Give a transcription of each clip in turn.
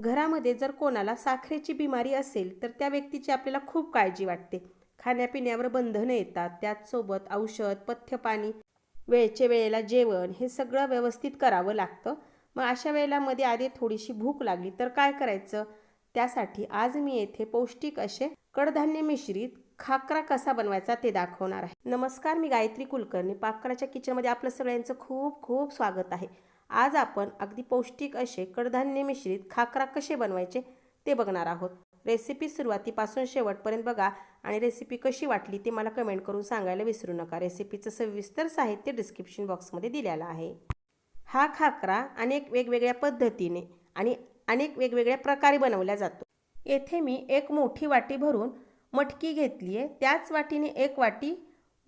घरामध्ये जर कोणाला साखरेची बिमारी असेल तर त्या व्यक्तीची आपल्याला खूप काळजी वाटते. खाण्यापिण्यावर बंधनं येतात त्याचसोबत औषध पथ्यपाणी वेळचे वेळेला जेवण हे सगळं व्यवस्थित करावं लागतं. मग अशा वेळेला मध्ये आधी थोडीशी भूक लागली तर काय करायचं? त्यासाठी आज मी येथे पौष्टिक असे कडधान्य मिश्रित खाकरा कसा बनवायचा ते दाखवणार आहे. नमस्कार मी गायत्री कुलकर्णी. पाकराच्या किचनमध्ये आपलं सगळ्यांचं खूप खूप स्वागत आहे. आज आपण अगदी पौष्टिक असे कडधान्य मिश्रित खाकरा कसे बनवायचे ते बघणार आहोत. रेसिपी सुरुवातीपासून शेवटपर्यंत बघा आणि रेसिपी कशी वाटली ते मला कमेंट करून सांगायला विसरू नका. रेसिपीचं सविस्तर साहित्य डिस्क्रिप्शन बॉक्समध्ये दिलेलं आहे. हा खाकरा अनेक वेगवेगळ्या पद्धतीने आणि अनेक वेगवेगळ्या प्रकारे बनवला जातो. येथे मी एक मोठी वाटी भरून मटकी घेतली आहे त्याच वाटीने एक वाटी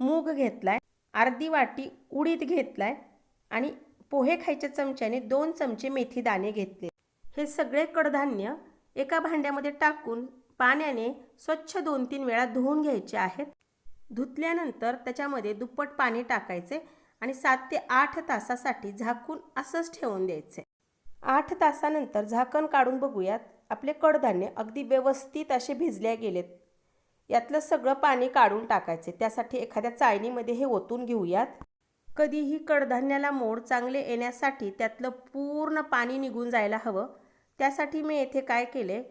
मूग घेतलाय. अर्धी वाटी उडीद घेतला आहे आणि पोहे खायच्या चमच्याने दोन चमचे मेथी दाणे घेतले. हे सगळे कडधान्य एका भांड्यामध्ये टाकून पाण्याने स्वच्छ दोन तीन वेळा धुवून घ्यायचे आहेत. धुतल्यानंतर त्याच्यामध्ये दुप्पट पाणी टाकायचे आणि सात ते आठ तासासाठी झाकून असंच ठेवून द्यायचे. आठ तासानंतर झाकण काढून बघूयात आपले कडधान्य अगदी व्यवस्थित असे भिजल्या गेलेत. यातलं सगळं पाणी काढून टाकायचे. त्यासाठी एखाद्या चाळणीमध्ये हे ओतून घेऊयात. कधीही कडधान्याला मोड चांगले येण्यासाठी त्यातलं पूर्ण पाणी निघून जायला हवं. त्यासाठी मी येथे काय केले?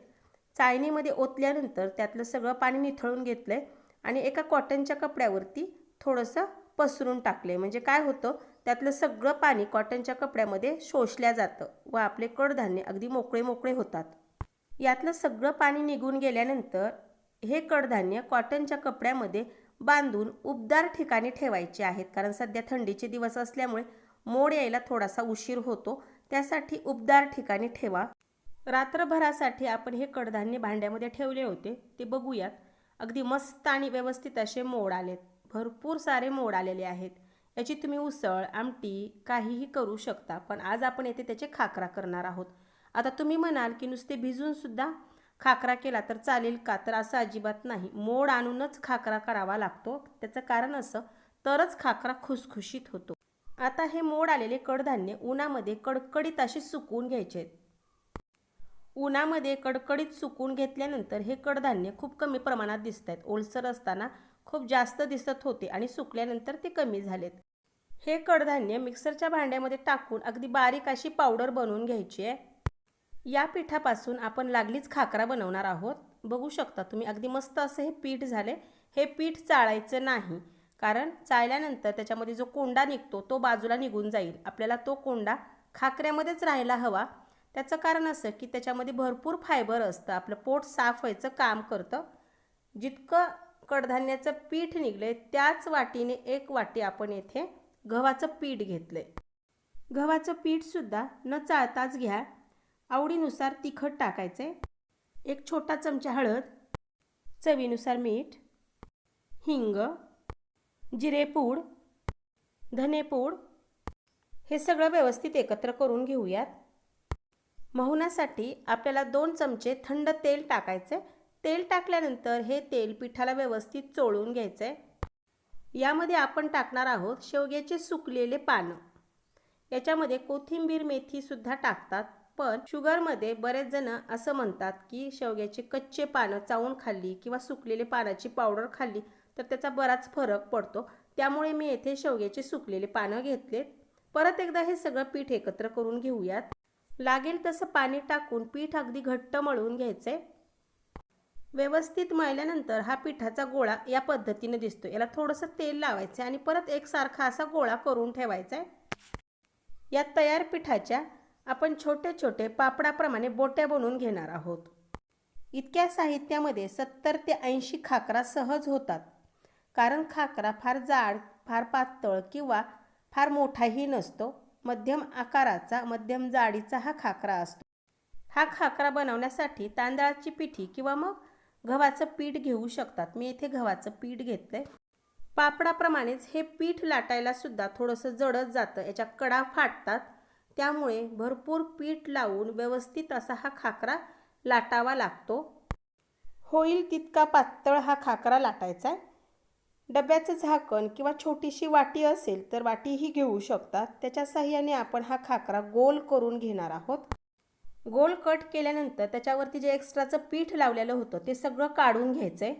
चाळणीमध्ये ओतल्यानंतर त्यातलं सगळं पाणी निथळून घेतलं आहे आणि एका कॉटनच्या कपड्यावरती थोडंसं पसरून टाकले म्हणजे काय होतं? त्यातलं सगळं पाणी कॉटनच्या कपड्यामध्ये शोषल्या जातं व आपले कडधान्य अगदी मोकळे मोकळे होतात. यातलं सगळं पाणी निघून गेल्यानंतर हे कडधान्य कॉटनच्या कपड्यामध्ये बांधून उबदार ठिकाणी ठेवायचे आहेत. कारण सध्या थंडीचे दिवस असल्यामुळे मोड यायला थोडासा उशीर होतो. त्यासाठी उबदार ठिकाणी ठेवा. रात्रभरासाठी आपण हे कडधान्य भांड्यामध्ये ठेवले होते. ते बघूयात. अगदी मस्त आणि व्यवस्थित असे मोड आलेत. भरपूर सारे मोड आलेले आहेत. याची तुम्ही उसळ आमटी काहीही करू शकता. पण आज आपण येथे त्याचे खाकरा करणार आहोत. आता तुम्ही म्हणाल की नुसते भिजून सुद्धा खाकरा केला तर चालेल का? तर असं अजिबात नाही. मोड आणूनच खाकरा करावा लागतो. त्याचं कारण असं तरच खाकरा खुसखुशीत होतो. आता हे मोड आलेले कडधान्य उन्हामध्ये कडकडीत असे सुकवून घ्यायचे आहेत. उन्हामध्ये कडकडीत सुकून घेतल्यानंतर हे कडधान्य खूप कमी प्रमाणात दिसत आहेत. ओलसर असताना खूप जास्त दिसत होते आणि सुकल्यानंतर ते कमी झालेत. हे कडधान्य मिक्सरच्या भांड्यामध्ये टाकून अगदी बारीक अशी पावडर बनवून घ्यायची आहे. या पिठापासून आपण लागलीच खाकरा बनवणार आहोत. बघू शकता तुम्ही अगदी मस्त असं हे पीठ झाले. हे पीठ चाळायचं नाही. कारण चाळल्यानंतर त्याच्यामध्ये जो कोंडा निघतो तो बाजूला निघून जाईल. आपल्याला तो कोंडा खाकऱ्यामध्येच राहायला हवा. त्याचं कारण असं की त्याच्यामध्ये भरपूर फायबर असतं. आपलं पोट साफ व्हायचं काम करतं. जितकं कडधान्याचं पीठ निघले त्याच वाटीने एक वाटी आपण येथे गव्हाचं पीठ घेतलं आहे गव्हाचं पीठसुद्धा न चाळताच घ्या. आवडीनुसार तिखट टाकायचे. एक छोटा चमचा हळद चवीनुसार मीठ हिंग जिरेपूड धनेपूड हे सगळं व्यवस्थित एकत्र करून घेऊयात. महुनासाठी आपल्याला दोन चमचे थंड तेल टाकायचे. तेल टाकल्यानंतर हे तेल पिठाला व्यवस्थित चोळून घ्यायचं. आहे यामध्ये आपण टाकणार आहोत शेवग्याचे सुकलेले पानं. याच्यामध्ये कोथिंबीर मेथीसुद्धा टाकतात. पण शुगरमध्ये बरेच जण असं म्हणतात की शेवग्याचे कच्चे पानं चावून खाल्ली किंवा सुकलेले पानाची पावडर खाल्ली तर त्याचा बराच फरक पडतो. त्यामुळे मी येथे शेवग्याचे सुकलेले पानं घेतले. परत एकदा हे सगळं पीठ एकत्र करून घेऊयात. लागेल तसं पाणी टाकून पीठ अगदी घट्ट मळून घ्यायचंय. व्यवस्थित मळल्यानंतर हा पिठाचा गोळा या पद्धतीने दिसतो. याला थोडंसं तेल लावायचं आणि परत एकसारखा असा गोळा करून ठेवायचा आहे या तयार पिठाच्या आपण छोटे छोटे पापडाप्रमाणे बोट्या बनवून घेणार आहोत. इतक्या साहित्यामध्ये सत्तर ते ऐंशी खाकरा सहज होतात. कारण खाकरा फार जाड फार पातळ किंवा फार मोठाही नसतो. मध्यम आकाराचा मध्यम जाडीचा हा खाकरा असतो. हा खाकरा बनवण्यासाठी तांदळाची पिठी किंवा मग गव्हाचं पीठ घेऊ शकतात. मी इथे गव्हाचं पीठ घेतलं आहे पापडाप्रमाणेच हे पीठ लाटायला सुद्धा थोडंसं जडत जातं. याच्या कडा फाटतात. त्यामुळे भरपूर पीठ लावून व्यवस्थित असा हा खाकरा लाटावा लागतो. होईल तितका पातळ हा खाकरा लाटायचा आहे. डब्याचं झाकण किंवा छोटीशी वाटी असेल तर वाटीही घेऊ शकतात त्याच्या साह्याने आपण हा खाकरा गोल करून घेणार आहोत. गोल कट केल्यानंतर त्याच्यावरती जे एक्स्ट्राचं पीठ लावलेलं होतं ते सगळं काढून घ्यायचं आहे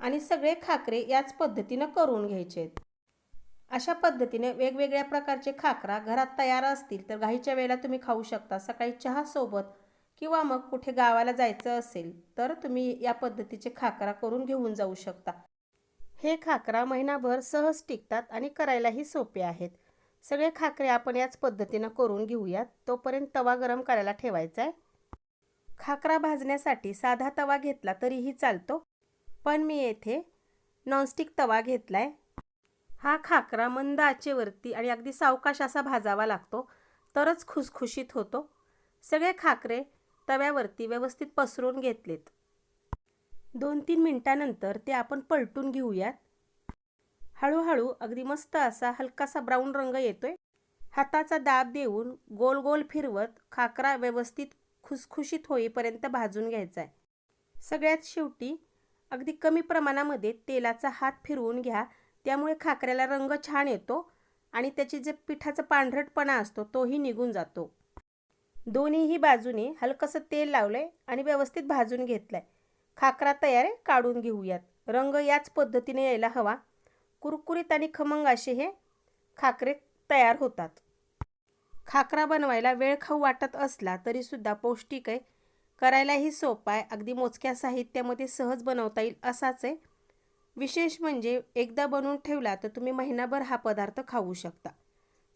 आणि सगळे खाकरे याच पद्धतीनं करून घ्यायचे आहेत अशा पद्धतीने वेगवेगळ्या प्रकारचे खाकरा घरात तयार असतील तर घाईच्या वेळेला तुम्ही खाऊ शकता. सकाळी चहासोबत किंवा मग कुठे गावाला जायचं असेल तर तुम्ही या पद्धतीचे खाकरा करून घेऊन जाऊ शकता. हे खाकरा महिनाभर सहज टिकतात आणि करायलाही सोपे आहेत. सगळे खाकरे आपण याच पद्धतीनं करून घेऊयात. तोपर्यंत तवा गरम करायला ठेवायचा आहे. खाकरा भाजण्यासाठी साधा तवा घेतला तरीही चालतो. पण मी येथे नॉनस्टिक तवा घेतला आहे हा खाकरा मंद आचेवरती आणि अगदी सावकाश असा भाजावा लागतो तरच खुसखुशीत होतो. सगळे खाकरे तव्यावरती व्यवस्थित पसरून घेतलेत. दोन तीन मिनटानंतर ते आपण पलटून घेऊयात. हळूहळू अगदी मस्त असा हलकासा ब्राऊन रंग येतोय. हाताचा दाब देऊन गोल गोल फिरवत खाकरा व्यवस्थित खुसखुशीत होईपर्यंत भाजून घ्यायचा आहे. सगळ्यात शेवटी अगदी कमी प्रमाणामध्ये तेलाचा हात फिरवून घ्या त्यामुळे खाकऱ्याला रंग छान येतो आणि त्याची जे पिठाचा पांढरटपणा असतो तोही निघून जातो. दोन्हीही बाजूने हलकंसं तेल लावलं आहे आणि व्यवस्थित भाजून घेतलं आहे खाकरा तयार आहे काढून घेऊयात. रंग याच पद्धतीने यायला हवा. कुरकुरीत आणि खमंग असे हे खाकरे तयार होतात. खाकरा बनवायला वेळ खाऊ वाटत असला तरीसुद्धा पौष्टिक आहे. करायलाही सोपा आहे. अगदी मोजक्या साहित्यामध्ये सहज बनवता येईल असाच आहे. विशेष म्हणजे एकदा बनवून ठेवला तर तुम्ही महिनाभर हा पदार्थ खाऊ शकता.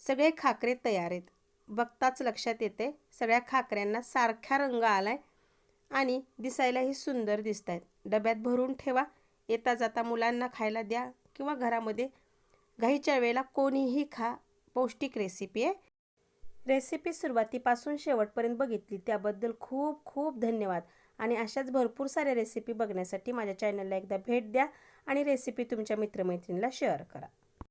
सगळे खाकरे तयार आहेत. बघताच लक्षात येते सगळ्या खाकऱ्यांना सारखा रंग आलाय आणि दिसायलाही सुंदर दिसत आहेत डब्यात भरून ठेवा येता जाता मुलांना खायला द्या किंवा घरामध्ये घाईच्या वेळेला कोणीही खा. पौष्टिक रेसिपी आहे. रेसिपी सुरुवातीपासून शेवटपर्यंत बघितली त्याबद्दल खूप खूप धन्यवाद. आणि अशाच भरपूर साऱ्या रेसिपी बघण्यासाठी माझ्या चॅनलला एकदा भेट द्या. आणि रेसिपी तुमच्या मित्रमैत्रिणीला शेअर करा.